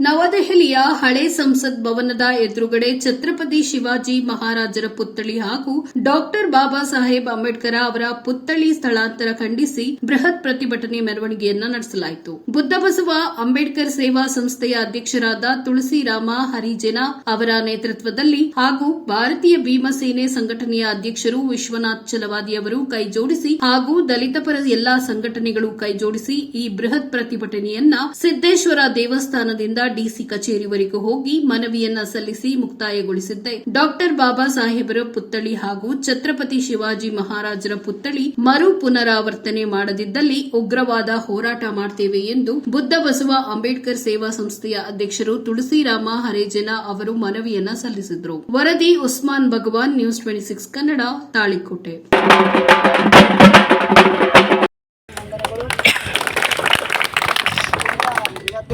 ನವದೆಹಲಿಯ ಹಳೆ ಸಂಸತ್ ಭವನದ ಎದುರುಗಡೆ ಛತ್ರಪತಿ ಶಿವಾಜಿ ಮಹಾರಾಜರ ಪುತ್ಥಳಿ ಹಾಗೂ ಡಾಕ್ಟರ್ ಬಾಬಾ ಸಾಹೇಬ್ ಅಂಬೇಡ್ಕರ್ ಅವರ ಪುತ್ಥಳಿ ಸ್ಥಳಾಂತರ ಖಂಡಿಸಿ ಬೃಹತ್ ಪ್ರತಿಭಟನೆ ಮೆರವಣಿಗೆಯನ್ನ ನಡೆಸಲಾಯಿತು. ಬುದ್ಧ ಬಸವ ಅಂಬೇಡ್ಕರ್ ಸೇವಾ ಸಂಸ್ಥೆಯ ಅಧ್ಯಕ್ಷರಾದ ತುಳಸಿರಾಮ ಹರಿಜನ ಅವರ ನೇತೃತ್ವದಲ್ಲಿ ಹಾಗೂ ಭಾರತೀಯ ಭೀಮಸೇನೆ ಸಂಘಟನೆಯ ಅಧ್ಯಕ್ಷರು ವಿಶ್ವನಾಥ್ ಚಲವಾದಿ ಅವರು ಕೈಜೋಡಿಸಿ ಹಾಗೂ ದಲಿತ ಪರ ಎಲ್ಲಾ ಸಂಘಟನೆಗಳು ಕೈಜೋಡಿಸಿ ಈ ಬೃಹತ್ ಪ್ರತಿಭಟನೆಯನ್ನ ಸಿದ್ದೇಶ್ವರ ದೇವಸ್ಥಾನದಿಂದ ಡಿಸಿ ಕಚೇರಿವರೆಗೂ ಹೋಗಿ ಮನವಿಯನ್ನ ಸಲ್ಲಿಸಿ ಮುಕ್ತಾಯಗೊಳಿಸಿದ್ದೆ. ಡಾಕ್ಟರ್ ಬಾಬಾ ಸಾಹೇಬರ ಪುತ್ಥಳಿ ಹಾಗೂ ಛತ್ರಪತಿ ಶಿವಾಜಿ ಮಹಾರಾಜರ ಪುತ್ಥಳಿ ಮರು ಪುನರಾವರ್ತನೆ ಮಾಡದಿದ್ದಲ್ಲಿ ಉಗ್ರವಾದ ಹೋರಾಟ ಮಾಡ್ತೇವೆ ಎಂದು ಬುದ್ಧ ಬಸವ ಅಂಬೇಡ್ಕರ್ ಸೇವಾ ಸಂಸ್ಥೆಯ ಅಧ್ಯಕ್ಷರು ತುಳಸಿರಾಮ ಹರೇಜನ ಅವರು ಮನವಿಯನ್ನ ಸಲ್ಲಿಸಿದರು. ವರದಿ Usman Bhagwan news twenty six Kannada Talikote.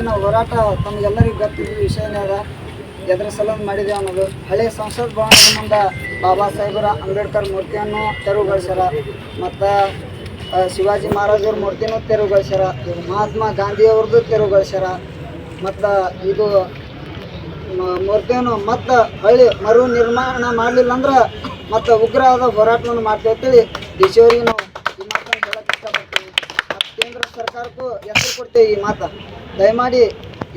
ಇವತ್ತಿನ ಹೋರಾಟ ತಮಗೆಲ್ಲರಿಗೂ ಗೊತ್ತಿದ್ದ ವಿಷಯನೇ ಅದ ಎದ್ರ ಮಾಡಿದೆ ಅನ್ನೋದು. ಹಳೆ ಸಂಸತ್ ಭವನ ಮುಂದೆ ಬಾಬಾ ಸಾಹೇಬರ ಅಂಬೇಡ್ಕರ್ ಮೂರ್ತಿಯನ್ನು ತೆರವುಗೊಳಿಸ್ಯಾರ, ಮತ್ತು ಶಿವಾಜಿ ಮಹಾರಾಜರ ಮೂರ್ತಿನೂ ತೆರವುಗೊಳಿಸ್ಯಾರ, ಮಹಾತ್ಮ ಗಾಂಧಿಯವ್ರದ್ದು ತೆರವುಗೊಳಿಸ್ಯಾರ, ಮತ್ತು ಇದು ಮೂರ್ತಿಯನ್ನು ಮತ್ತೆ ಹಳ್ಳಿ ಮರು ನಿರ್ಮಾಣ ಮಾಡಲಿಲ್ಲ ಅಂದ್ರೆ ಮತ್ತು ಉಗ್ರವಾದ ಹೋರಾಟವನ್ನು ಮಾಡ್ತೇವೆ ಅಂತೇಳಿ ದೇಶವರಿಗೆ ನಾವು ಸರ್ಕಾರಕ್ಕೂ ಹೆಸರು ಕೊಡ್ತೇವೆ ಈ ಮಾತು. ದಯಮಾಡಿ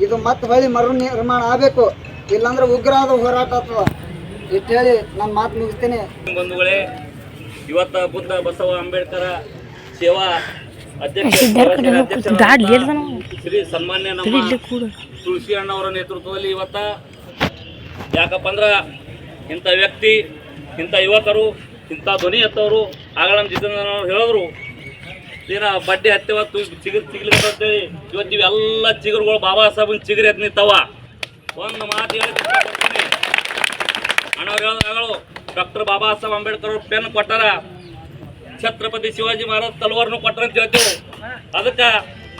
ಇದು ಮತ್ತೆ ಹೊಳಿ ಮರು ನಿರ್ಮಾಣ ಆಗಬೇಕು. ಇಲ್ಲಾಂದ್ರೆ ಉಗ್ರಾದ ಹೋರಾಟ ಆಗ್ತದ. ಇಷ್ಟು ಹೇಳಿ ನಾನು ಮಾತು ಮುಗಿಸ್ತೀನಿ. ಬಂಧುಗಳೇ ಇವತ್ತ ಬುದ್ಧ ಬಸವ ಅಂಬೇಡ್ಕರ ಸೇವಾ ಅಧ್ಯಕ್ಷ ಶ್ರೀ ಸನ್ಮಾನ್ಯ ನಮ್ಮ ತುಳಸಿ ಅಣ್ಣವರ ನೇತೃತ್ವದಲ್ಲಿ ಇವತ್ತ ಯಾಕಪ್ಪ ಅಂದ್ರ ಇಂಥ ವ್ಯಕ್ತಿ ಇಂಥ ಯುವಕರು ಇಂಥ ಧ್ವನಿ ಎತ್ತವರು ಆಗ ನಮ್ಮ ಜಿತೇಂದ್ರ ಹೇಳಿದ್ರು. ಏನ ಬಡ್ಡಿ ಹತ್ತೆವ, ತು ಚಿಗುರು ಚಿಗ್ಲಿಕ್ಕೆ ಅಂತೇಳಿ ಇವತ್ತು ಇವೆಲ್ಲ ಚಿಗುರುಗಳು ಬಾಬಾ ಸಾಹೇಬನ್ ಚಿಗುರಿ ಎದ್ ನಿಂತವ ಒಂದು ಮಾತು ಹೇಳಿ ಅಣ್ಣವ್ರು ಡಾಕ್ಟರ್ ಬಾಬಾ ಸಾಹೇಬ್ ಅಂಬೇಡ್ಕರ್ ಅವ್ರು ಪೆನ್ ಕೊಟ್ಟಾರ. ಛತ್ರಪತಿ ಶಿವಾಜಿ ಮಹಾರಾಜ್ ತಲವಾರ್ನು ಕೊಟ್ಟರೆ ಅಂತ ಹೇಳ್ತೀವಿ. ಅದಕ್ಕೆ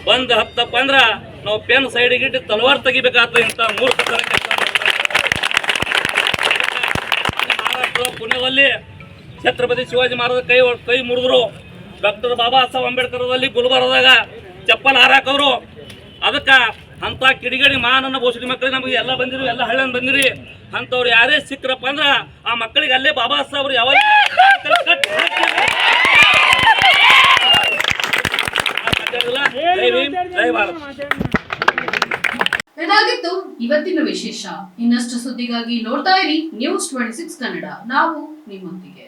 ಬಂದು ಹತ್ತಪ್ಪ ಅಂದ್ರೆ ನಾವು ಪೆನ್ ಸೈಡಿಗೆ ಇಟ್ಟು ತಲವಾರ್ ತೆಗಿಬೇಕಾಗ್ತದೆ ಇಂಥ ಮೂರು ಮಹಾರಾಷ್ಟ್ರ ಪುಣೆಯಲ್ಲಿ ಛತ್ರಪತಿ ಶಿವಾಜಿ ಮಹಾರಾಜ ಕೈ ಕೈ ಮುರಿದ್ರು. ಡಾಕ್ಟರ್ ಬಾಬಾ ಸಾಹೇಬ್ ಅಂಬೇಡ್ಕರ್ ಅಲ್ಲಿ ಗುಲ್ಬರ್ಗದಾಗ ಚಪ್ಪಲ್ ಹಾರಾಕವ್ರು ಅದಕ್ಕೆ ಅಂತ ಕಿಡಿಗಡಿ ಮಾನನ್ನ ಬೋಸಡಿ ಮಕ್ಕಳಿಗೆ ನಮಗೆ ಎಲ್ಲ ಬಂದಿರಿ, ಎಲ್ಲ ಹಳ್ಳನ್ ಬಂದಿರಿ. ಅಂಥವ್ರು ಯಾರೇ ಸಿಕ್ಕರಪ್ಪ ಅಂದ್ರೆ ಆ ಮಕ್ಕಳಿಗೆ ಅಲ್ಲೇ ಬಾಬಾ ಸಾಹೇಬ್ರು ಯಾವಾಗ ಇದಾಗಿತ್ತು ಇವತ್ತಿನ ವಿಶೇಷ. ಇನ್ನಷ್ಟು ಸುದ್ದಿಗಾಗಿ ನೋಡ್ತಾ ಇರಿ ನ್ಯೂಸ್ ಟ್ವೆಂಟಿ ಸಿಕ್ಸ್ ಕನ್ನಡ. ನಾವು ನಿಮ್ಮೊಂದಿಗೆ.